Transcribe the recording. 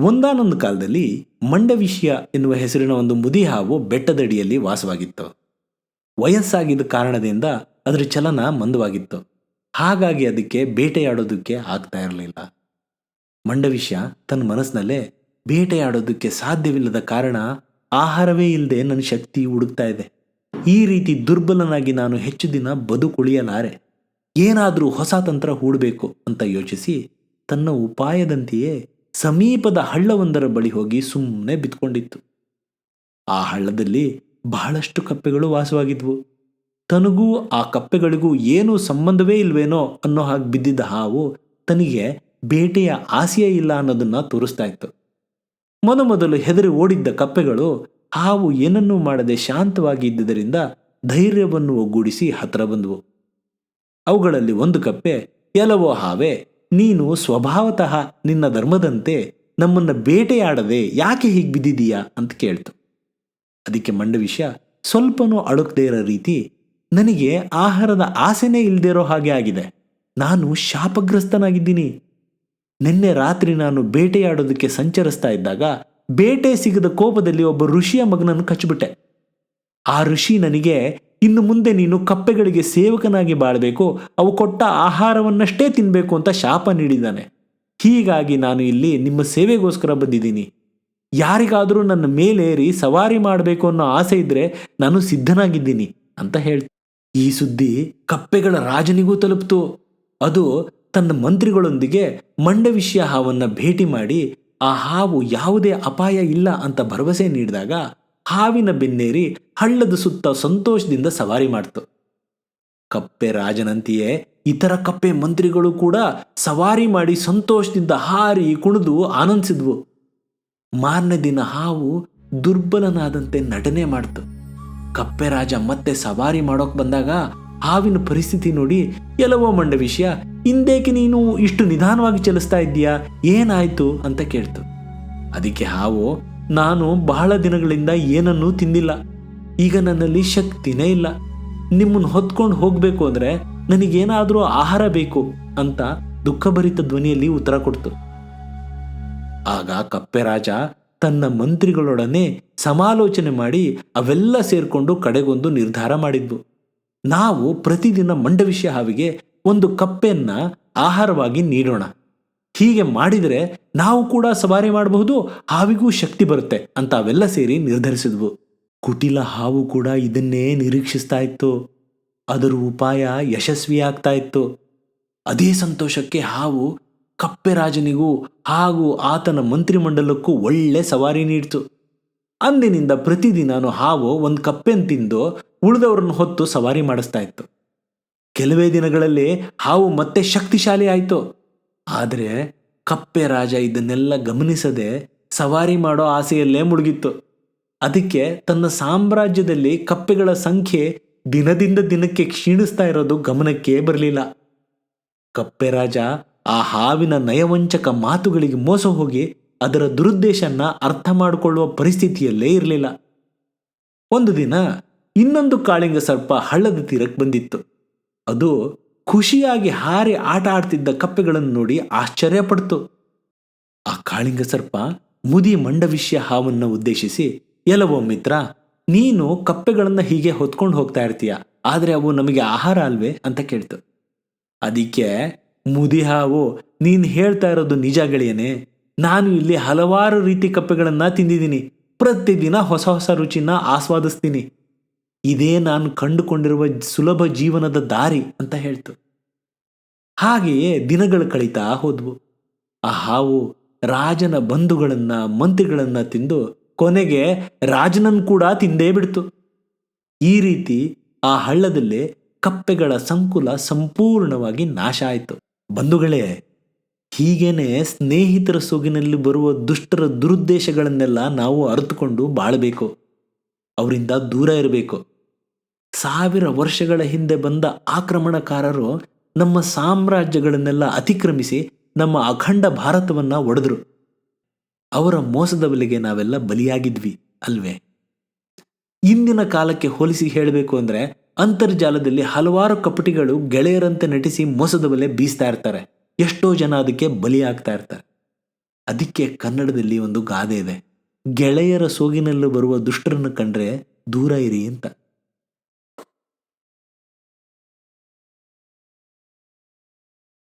ಒಂದಾನೊಂದು ಕಾಲದಲ್ಲಿ ಮಂಡವಿಷ್ಯ ಎನ್ನುವ ಹೆಸರಿನ ಒಂದು ಮುದಿ ಹಾವು ಬೆಟ್ಟದಡಿಯಲ್ಲಿ ವಾಸವಾಗಿತ್ತು. ವಯಸ್ಸಾಗಿದ್ದ ಕಾರಣದಿಂದ ಅದರ ಚಲನ ಮಂದವಾಗಿತ್ತು. ಹಾಗಾಗಿ ಅದಕ್ಕೆ ಬೇಟೆಯಾಡೋದಕ್ಕೆ ಆಗ್ತಾ ಇರಲಿಲ್ಲ. ಮಂಡವಿಷ್ಯ ತನ್ನ ಮನಸ್ಸಿನಲ್ಲೇ ಬೇಟೆಯಾಡೋದಕ್ಕೆ ಸಾಧ್ಯವಿಲ್ಲದ ಕಾರಣ ಆಹಾರವೇ ಇಲ್ಲದೆ ನನ್ನ ಶಕ್ತಿ ಹುಡುಕ್ತಾ ಇದೆ. ಈ ರೀತಿ ದುರ್ಬಲನಾಗಿ ನಾನು ಹೆಚ್ಚು ದಿನ ಬದುಕುಳಿಯಲಾರೆ. ಏನಾದರೂ ಹೊಸ ತಂತ್ರ ಹೂಡಬೇಕು ಅಂತ ಯೋಚಿಸಿ ತನ್ನ ಉಪಾಯದಂತೆಯೇ ಸಮೀಪದ ಹಳ್ಳವೊಂದರ ಬಳಿ ಹೋಗಿ ಸುಮ್ಮನೆ ಬಿತ್ಕೊಂಡಿತ್ತು ಆ ಹಳ್ಳದಲ್ಲಿ ಬಹಳಷ್ಟು ಕಪ್ಪೆಗಳು ವಾಸವಾಗಿದ್ವು. ತನಗೂ ಆ ಕಪ್ಪೆಗಳಿಗೂ ಏನೂ ಸಂಬಂಧವೇ ಇಲ್ವೇನೋ ಅನ್ನೋ ಹಾಗೆ ಬಿದ್ದಿದ್ದ ಹಾವು ತನಗೆ ಬೇಟೆಯ ಆಸೆಯೇ ಇಲ್ಲ ಅನ್ನೋದನ್ನ ತೋರಿಸ್ತಾ ಇತ್ತು. ಮೊದಮೊದಲು ಹೆದರಿ ಓಡಿದ್ದ ಕಪ್ಪೆಗಳು ಹಾವು ಏನನ್ನೂ ಮಾಡದೆ ಶಾಂತವಾಗಿ ಇದ್ದುದರಿಂದ ಧೈರ್ಯವನ್ನು ಒಗ್ಗೂಡಿಸಿ ಹತ್ತಿರ ಬಂದವು. ಅವುಗಳಲ್ಲಿ ಒಂದು ಕಪ್ಪೆ ಎಲವೋ ಹಾವೆ ನೀನು ಸ್ವಭಾವತಃ ನಿನ್ನ ಧರ್ಮದಂತೆ ನಮ್ಮನ್ನು ಬೇಟೆಯಾಡದೆ ಯಾಕೆ ಹೀಗೆ ಬಿದ್ದಿದೀಯಾ ಅಂತ ಕೇಳ್ತು. ಅದಕ್ಕೆ ಮಂಡವಿಷ್ಯ ಸ್ವಲ್ಪನೂ ಅಳುಕದೇ ಇರೋ ರೀತಿ ನನಗೆ ಆಹಾರದ ಆಸೆನೇ ಇಲ್ಲದಿರೋ ಹಾಗೆ ಆಗಿದೆ. ನಾನು ಶಾಪಗ್ರಸ್ತನಾಗಿದ್ದೀನಿ. ನಿನ್ನೆ ರಾತ್ರಿ ನಾನು ಬೇಟೆಯಾಡೋದಕ್ಕೆ ಸಂಚರಿಸ್ತಾ ಇದ್ದಾಗ ಬೇಟೆ ಸಿಗದ ಕೋಪದಲ್ಲಿ ಒಬ್ಬ ಋಷಿಯ ಮಗನನ್ನು ಕಚ್ಚಿಬಿಟ್ಟೆ ಆ ಋಷಿ ನನಗೆ, ಇನ್ನು ಮುಂದೆ ನೀನು ಕಪ್ಪೆಗಳಿಗೆ ಸೇವಕನಾಗಿ ಬಾಳಬೇಕು, ಅವು ಕೊಟ್ಟ ಆಹಾರವನ್ನಷ್ಟೇ ತಿನ್ನಬೇಕು ಅಂತ ಶಾಪ ನೀಡಿದ್ದಾನೆ. ಹೀಗಾಗಿ ನಾನು ಇಲ್ಲಿ ನಿಮ್ಮ ಸೇವೆಗೋಸ್ಕರ ಬಂದಿದ್ದೀನಿ. ಯಾರಿಗಾದರೂ ನನ್ನ ಮೇಲೇರಿ ಸವಾರಿ ಮಾಡಬೇಕು ಅನ್ನೋ ಆಸೆ ಇದ್ರೆ ನಾನು ಸಿದ್ಧನಾಗಿದ್ದೀನಿ, ಅಂತ ಹೇಳ್ತೀನಿ ಈ ಸುದ್ದಿ ಕಪ್ಪೆಗಳ ರಾಜನಿಗೂ ತಲುಪ್ತು. ಅದು ತನ್ನ ಮಂತ್ರಿಗಳೊಂದಿಗೆ ಮಂಡವಿಷ್ಯ ಹಾವನ್ನು ಭೇಟಿ ಮಾಡಿ, ಆ ಹಾವು ಯಾವುದೇ ಅಪಾಯ ಇಲ್ಲ ಅಂತ ಭರವಸೆ ನೀಡಿದಾಗ ಹಾವಿನ ಬೆನ್ನೇರಿ ಹಳ್ಳದ ಸುತ್ತ ಸಂತೋಷದಿಂದ ಸವಾರಿ ಮಾಡ್ತು. ಕಪ್ಪೆ ರಾಜನಂತೆಯೇ ಇತರ ಕಪ್ಪೆ ಮಂತ್ರಿಗಳು ಕೂಡ ಸವಾರಿ ಮಾಡಿ ಸಂತೋಷದಿಂದ ಹಾರಿ ಕುಣಿದು ಆನಂದಿಸಿದ್ವು. ಮಾರನೇ ದಿನ ಹಾವು ದುರ್ಬಲನಾದಂತೆ ನಟನೆ ಮಾಡ್ತು. ಕಪ್ಪೆ ರಾಜ ಮತ್ತೆ ಸವಾರಿ ಮಾಡೋಕ್ ಬಂದಾಗ ಹಾವಿನ ಪರಿಸ್ಥಿತಿ ನೋಡಿ ಎಲ್ಲವೋ ಮಂಡ ವಿಷಯ, ಹಿಂದೇಕೆ ನೀನು ಇಷ್ಟು ನಿಧಾನವಾಗಿ ಚಲಿಸ್ತಾ ಇದ್ದೀಯಾ? ಏನಾಯ್ತು? ಅಂತ ಕೇಳ್ತು. ಅದಕ್ಕೆ ಹಾವು ನಾನು ಬಹಳ ದಿನಗಳಿಂದ ಏನನ್ನೂ ತಿಂದಿಲ್ಲ. ಈಗ ನನ್ನಲ್ಲಿ ಶಕ್ತಿನೇ ಇಲ್ಲ. ನಿಮ್ಮನ್ನು ಹೊತ್ಕೊಂಡು ಹೋಗಬೇಕು ಅಂದರೆ ನನಗೇನಾದರೂ ಆಹಾರ ಬೇಕು ಅಂತ ದುಃಖಭರಿತ ಧ್ವನಿಯಲ್ಲಿ ಉತ್ತರ ಕೊಡ್ತು. ಆಗ ಕಪ್ಪೆ ರಾಜ ತನ್ನ ಮಂತ್ರಿಗಳೊಡನೆ ಸಮಾಲೋಚನೆ ಮಾಡಿ ಅವೆಲ್ಲ ಸೇರಿಕೊಂಡು ಕಡೆಗೊಂದು ನಿರ್ಧಾರ ಮಾಡಿದ್ವು. ನಾವು ಪ್ರತಿದಿನ ಮಂಡವಿಷ್ಯ ಹಾವಿಗೆ ಒಂದು ಕಪ್ಪೆಯನ್ನು ಆಹಾರವಾಗಿ ನೀಡೋಣ. ಹೀಗೆ ಮಾಡಿದರೆ ನಾವು ಕೂಡ ಸವಾರಿ ಮಾಡಬಹುದು, ಹಾವಿಗೂ ಶಕ್ತಿ ಬರುತ್ತೆ ಅಂತ ಅವೆಲ್ಲ ಸೇರಿ ನಿರ್ಧರಿಸಿದ್ವು. ಕುಟಿಲ ಹಾವು ಕೂಡ ಇದನ್ನೇ ನಿರೀಕ್ಷಿಸ್ತಾ ಇತ್ತು. ಅದರ ಉಪಾಯ ಯಶಸ್ವಿಯಾಗ್ತಾ ಇತ್ತು. ಅದೇ ಸಂತೋಷಕ್ಕೆ ಹಾವು ಕಪ್ಪೆ ರಾಜನಿಗೂ ಹಾಗೂ ಆತನ ಮಂತ್ರಿಮಂಡಲಕ್ಕೂ ಒಳ್ಳೆ ಸವಾರಿ ನೀಡಿತು. ಅಂದಿನಿಂದ ಪ್ರತಿದಿನಾನು ಹಾವು ಒಂದು ಕಪ್ಪೆನ್ ತಿಂದು ಉಳಿದವ್ರನ್ನ ಹೊತ್ತು ಸವಾರಿ ಮಾಡಿಸ್ತಾ ಇತ್ತು. ಕೆಲವೇ ದಿನಗಳಲ್ಲಿ ಹಾವು ಮತ್ತೆ ಶಕ್ತಿಶಾಲಿ ಆಯಿತು. ಆದರೆ ಕಪ್ಪೆ ರಾಜ ಇದನ್ನೆಲ್ಲ ಗಮನಿಸದೆ ಸವಾರಿ ಮಾಡೋ ಆಸೆಯಲ್ಲೇ ಮುಳುಗಿತ್ತು. ಅದಕ್ಕೆ ತನ್ನ ಸಾಮ್ರಾಜ್ಯದಲ್ಲಿ ಕಪ್ಪೆಗಳ ಸಂಖ್ಯೆ ದಿನದಿಂದ ದಿನಕ್ಕೆ ಕ್ಷೀಣಿಸ್ತಾ ಇರೋದು ಗಮನಕ್ಕೆ ಬರಲಿಲ್ಲ. ಕಪ್ಪೆ ರಾಜ ಆ ಹಾವಿನ ನಯವಂಚಕ ಮಾತುಗಳಿಗೆ ಮೋಸ ಹೋಗಿ ಅದರ ದುರುದ್ದೇಶನ್ನ ಅರ್ಥ ಮಾಡಿಕೊಳ್ಳುವ ಪರಿಸ್ಥಿತಿಯಲ್ಲೇ ಇರಲಿಲ್ಲ. ಒಂದು ದಿನ ಇನ್ನೊಂದು ಕಾಳಿಂಗ ಸರ್ಪ ಹಳ್ಳದ ತೀರಕ್ಕೆ ಬಂದಿತ್ತು. ಅದು ಖುಷಿಯಾಗಿ ಹಾರಿ ಆಟ ಆಡ್ತಿದ್ದ ಕಪ್ಪೆಗಳನ್ನು ನೋಡಿ ಆಶ್ಚರ್ಯಪಡ್ತು ಆ ಕಾಳಿಂಗ ಸರ್ಪ ಮುದಿ ಮಂಡವಿಷ್ಯ ಹಾವನ್ನು ಉದ್ದೇಶಿಸಿ, ಎಲ್ಲವೋ ಮಿತ್ರ, ನೀನು ಕಪ್ಪೆಗಳನ್ನ ಹೀಗೆ ಹೊತ್ಕೊಂಡು ಹೋಗ್ತಾ ಇರ್ತೀಯ, ಆದ್ರೆ ಅವು ನಮಗೆ ಆಹಾರ ಅಲ್ವೇ? ಅಂತ ಕೇಳ್ತು. ಅದಕ್ಕೆ ಮುದಿ ಹಾವು, ನೀನು ಹೇಳ್ತಾ ಇರೋದು ನಿಜ ನಾನು ಇಲ್ಲಿ ಹಲವಾರು ರೀತಿ ಕಪ್ಪೆಗಳನ್ನ ತಿಂದಿದ್ದೀನಿ. ಪ್ರತಿದಿನ ಹೊಸ ಹೊಸ ರುಚಿನ ಆಸ್ವಾದಿಸ್ತೀನಿ. ಇದೇ ನಾನು ಕಂಡುಕೊಂಡಿರುವ ಸುಲಭ ಜೀವನದ ದಾರಿ ಅಂತ ಹೇಳ್ತು. ಹಾಗೆಯೇ ದಿನಗಳು ಕಳೀತಾ ಹೋದ್ವು. ಆ ಹಾವು ರಾಜನ ಬಂಧುಗಳನ್ನ, ಮಂತ್ರಿಗಳನ್ನ ತಿಂದು ಕೊನೆಗೆ ರಾಜನನ್ನು ಕೂಡ ತಿಂದೇ ಬಿಡ್ತು. ಈ ರೀತಿ ಆ ಹಳ್ಳದಲ್ಲಿ ಕಪ್ಪೆಗಳ ಸಂಕುಲ ಸಂಪೂರ್ಣವಾಗಿ ನಾಶ ಆಯಿತು. ಬಂಧುಗಳೇ, ಹೀಗೇನೆ ಸ್ನೇಹಿತರ ಸೊಗಿನಲ್ಲಿ ಬರುವ ದುಷ್ಟರ ದುರುದ್ದೇಶಗಳನ್ನೆಲ್ಲ ನಾವು ಅರಿತುಕೊಂಡು ಬಾಳಬೇಕು. ಅವರಿಂದ ದೂರ ಇರಬೇಕು. ಸಾವಿರ ವರ್ಷಗಳ ಹಿಂದೆ ಬಂದ ಆಕ್ರಮಣಕಾರರು ನಮ್ಮ ಸಾಮ್ರಾಜ್ಯಗಳನ್ನೆಲ್ಲ ಅತಿಕ್ರಮಿಸಿ ನಮ್ಮ ಅಖಂಡ ಭಾರತವನ್ನ ಒಡೆದ್ರು. ಅವರ ಮೋಸದ ಬಲೆಗೆ ನಾವೆಲ್ಲ ಬಲಿಯಾಗಿದ್ವಿ ಅಲ್ವೇ? ಇಂದಿನ ಕಾಲಕ್ಕೆ ಹೋಲಿಸಿ ಹೇಳಬೇಕು ಅಂದ್ರೆ ಅಂತರ್ಜಾಲದಲ್ಲಿ ಹಲವಾರು ಕಪಟಿಗಳು ಗೆಳೆಯರಂತೆ ನಟಿಸಿ ಮೋಸದ ಬಲೆ ಬೀಸ್ತಾ ಇರ್ತಾರೆ. ಎಷ್ಟೋ ಜನ ಅದಕ್ಕೆ ಬಲಿಯಾಗ್ತಾ ಇರ್ತಾರೆ. ಅದಕ್ಕೆ ಕನ್ನಡದಲ್ಲಿ ಒಂದು ಗಾದೆ ಇದೆ. ಗೆಳೆಯರ ಸೋಗಿನಲ್ಲೂ ಬರುವ ದುಷ್ಟರನ್ನು ಕಂಡ್ರೆ ದೂರ ಇರಿ ಅಂತ.